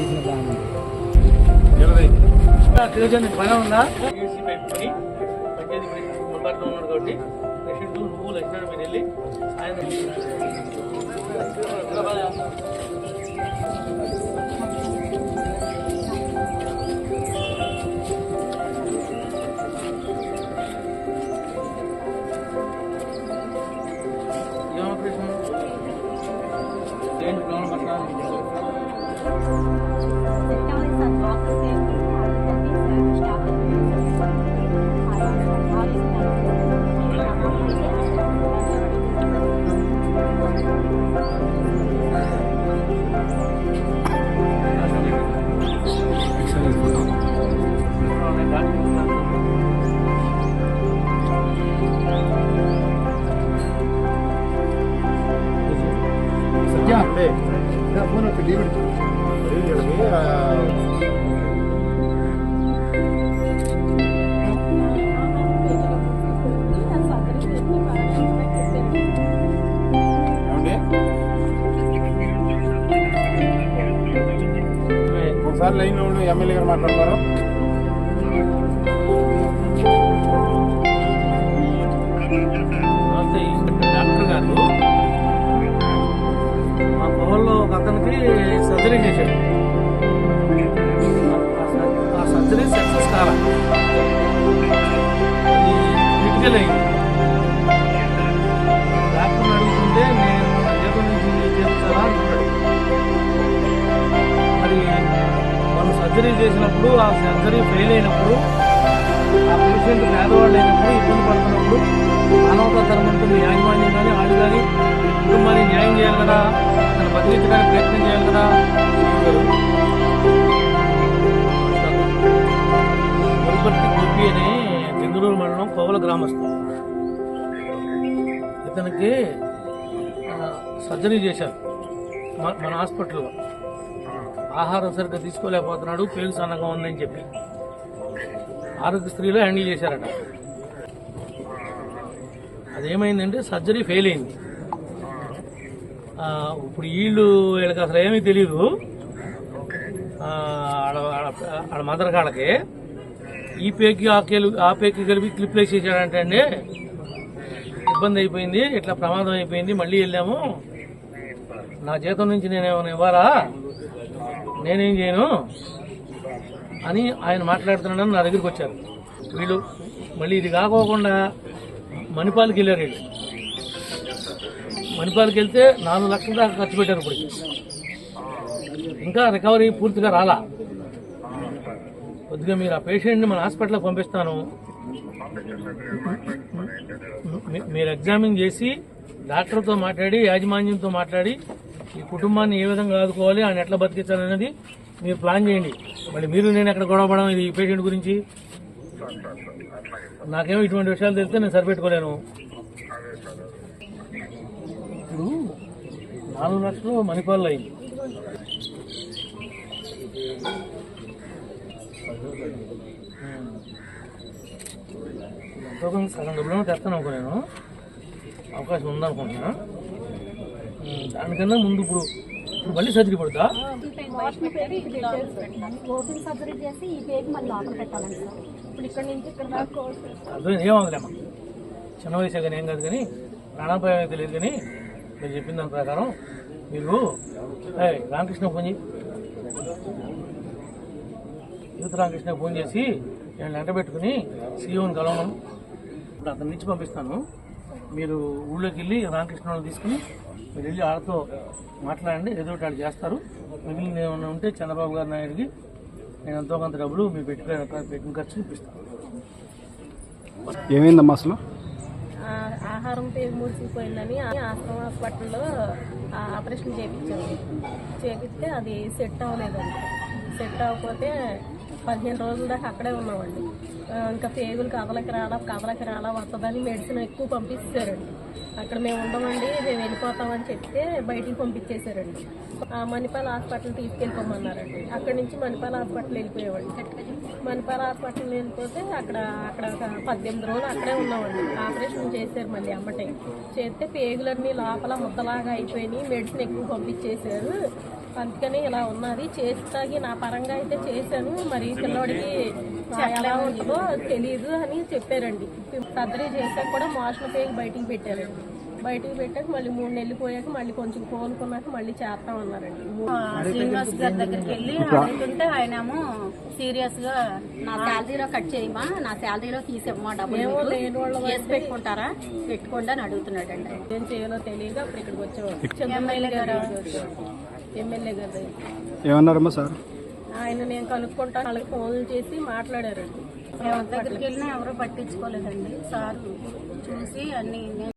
తీసిన బాగుంది ఫ్యూజన్ పని ఉందా? ఏసీ పెట్టుకొని పంచాయతీ మెంబర్తో ఉన్నాడు కాబట్టి పేషెంట్ నువ్వు లక్ష్మణ్ మీరు వెళ్ళి ఆయన ఒకసారి లైన్ ఉండి ఎమ్మెల్యే గారు మాట్లాడతారు. డాక్టర్ గారు. మా పొలంలో ఒక అతనికి సర్జరీ చేశాడు. ఆ సర్జరీ సక్సెస్ కావాలి క్రిటికల్ అయింది. సర్జరీ చేసినప్పుడు ఆ సర్జరీ ఫెయిల్ అయినప్పుడు ఆ పేషెంట్ పేదవాళ్ళు అయినప్పుడు ఇబ్బంది పడుతున్నప్పుడు మానవతా ధర్మంతో యాజమాన్యం కానీ వాళ్ళు కానీ కుటుంబాన్ని న్యాయం చేయాలి కదా అతను బతికించడానికి ప్రయత్నం చేయాలి కదా మురుపర్తి గోపి అని బెంగళూరు మండలం కోవల గ్రామస్తు ఇతనికి సర్జరీ చేశారు మన హాస్పిటల్లో. ఆహారం సరిగ్గా తీసుకోలేకపోతున్నాడు పేరు సన్నగా ఉందని చెప్పి. ఆరోగ్య స్త్రీలో హ్యాండిల్ చేశారట. అదేమైందంటే సర్జరీ ఫెయిల్ అయింది. ఇప్పుడు వీళ్ళు వీళ్ళకి అసలు ఏమీ తెలియదు ఆడ ఆడ మదర్ కాళ్ళకి. ఈ పేకి ఆ కేలు ఆ పేకి కలిపి క్లిప్ వేసేసాడంటే అండి ఇబ్బంది అయిపోయింది ఇట్లా ప్రమాదం అయిపోయింది మళ్ళీ వెళ్ళాము. నా జీతం నుంచి నేనేమైనా ఇవ్వాలా నేనేం చేయను అని ఆయన మాట్లాడుతున్నాడని నా దగ్గరికి వచ్చారు వీళ్ళు మళ్ళీ ఇది కాకోకుండా మణిపాల్కి వెళ్ళారు వీళ్ళు మణిపాల్కి వెళ్తే నాలుగు లక్షల దాకా ఖర్చు పెట్టారు ఇప్పుడు ఇంకా రికవరీ పూర్తిగా రాలా కొద్దిగా మీరు ఆ పేషెంట్ని మన హాస్పిటల్కి పంపిస్తాను మీరు ఎగ్జామిన్ చేసి డాక్టర్తో మాట్లాడి యాజమాన్యంతో మాట్లాడి ఈ కుటుంబాన్ని ఏ విధంగా ఆదుకోవాలి ఆయన ఎట్లా బతికించాలనేది మీరు ప్లాన్ చేయండి. మళ్ళీ మీరు నేను ఎక్కడ గొడవపడడం ఇది ఈ పేషెంట్ గురించి? నాకేమో ఇటువంటి విషయాలు తెలిస్తే నేను సరిపెట్టుకోలేను. ఇప్పుడు నాలుగు లక్షలు మణిపాల్లో అయింది సగం డబ్బులను తెస్తాను అనుకున్నాను అవకాశం ఉందనుకుంటున్నా దానికన్నా ముందు ఇప్పుడు ఇప్పుడు మళ్ళీ సర్జరీ పడుతుందా ఓపెన్ సర్జరీ చేసి ఈ మళ్ళీ లోపల పెట్టాలండి సార్ ఇప్పుడు ఇక్కడ నుంచి ఇక్కడ దాకా అర్థం ఏమవుతులేమ్మా చిన్న వయసే కానీ ఏం కాదు కానీ ప్రాణాపాయం తెలియదు కానీ మీరు చెప్పిన దాని ప్రకారం మీరు రామకృష్ణ ఫోన్ చేయి. యూత్ రామకృష్ణ ఫోన్ చేసి నేను వెంట పెట్టుకుని సీఎం కలవమను. ఇప్పుడు అతని నుంచి పంపిస్తాను. మీరు ఊళ్ళోకి వెళ్ళి రామకృష్ణను తీసుకుని మీరు వెళ్ళి వాళ్ళతో మాట్లాడండి ఏదో ఒకటి వాళ్ళు చేస్తారు. మిగిలిన ఏమైనా ఉంటే చంద్రబాబు గారి నాయుడికి నేను ఎంతో కొంత డబ్బులు మీ పెట్టుకుని పెట్టిన ఖర్చు ఇప్పిస్తాను ఏమైందమ్మా అసలు? ఆహారం పేరు మూసిపోయిందని ఆశ్రమ హాస్పిటల్లో ఆ ఆపరేషన్ చేయించారు. చేపిస్తే అది సెట్ అవ్వలేదండి సెట్ అవ్వకపోతే పదిహేను రోజుల దాకా అక్కడే ఉన్నామండి. ఇంకా పేగులు కదలకి రాలా కదలకి రాలా వస్తుందని మెడిసిన్ ఎక్కువ పంపిస్తారండి. అక్కడ మేము ఉండమండి మేము వెళ్ళిపోతామని చెప్తే బయటికి పంపించేశారండి. ఆ, మణిపాల్ హాస్పిటల్ తీసుకెళ్ళిపోమన్నారండి. అక్కడ నుంచి మణిపాల్ హాస్పిటల్ వెళ్ళిపోయేవాడి మణిపాల్ హాస్పిటల్ వెళ్ళిపోతే అక్కడ అక్కడ ఒక పద్దెనిమిది రోజులు అక్కడే ఉన్నామండి. ఆపరేషన్ చేశారు మళ్ళీ అమ్మటే. చేస్తే పేగులన్నీ లోపల ముద్దలాగా అయిపోయినాయి మెడిసిన్ ఎక్కువ పంపించేశారు. అందుకని ఇలా ఉన్నది. చేస్తాగి నా పరంగా అయితే చేశాను. మరి పిల్లోడికి ఎలా ఉంటుందో తెలియదు అని చెప్పారండి. సర్జరీ చేశాక కూడా మోషన్ పేగి బయటికి పెట్టారండి. బయటికి పెట్టాక మళ్ళీ మూడు నెలలు పోయాక మళ్ళీ కొంచెం కోలుకున్నాక మళ్ళీ చేస్తాం అన్నారండి శ్రీనివాస్ గారి దగ్గరికి వెళ్ళి అడుగుతుంటే ఆయనేమో సీరియస్గా నా శాలరీలో కట్ చేయమా నా శాలరీలో తీసేమ్మా డబ్బులు ఏమో మీకు. లేని వాళ్ళ చేసి పెట్టుకుంటారా? పెట్టుకోండి అని అడుగుతున్నాడండి. ఏం చేయాలో తెలియక అప్పుడు ఇక్కడికి వచ్చేవాడు. ఎమ్మెల్యే గారు ఎమ్మెల్యే గారు. ఏమన్నారమ్మా సార్? ఆయన నేను కనుక్కుంటాను వాళ్ళకి ఫోన్లు చేసి మాట్లాడారండి. ఎవరి దగ్గరికి వెళ్ళినా ఎవరో పట్టించుకోలేదండి. సార్ చూసి అన్ని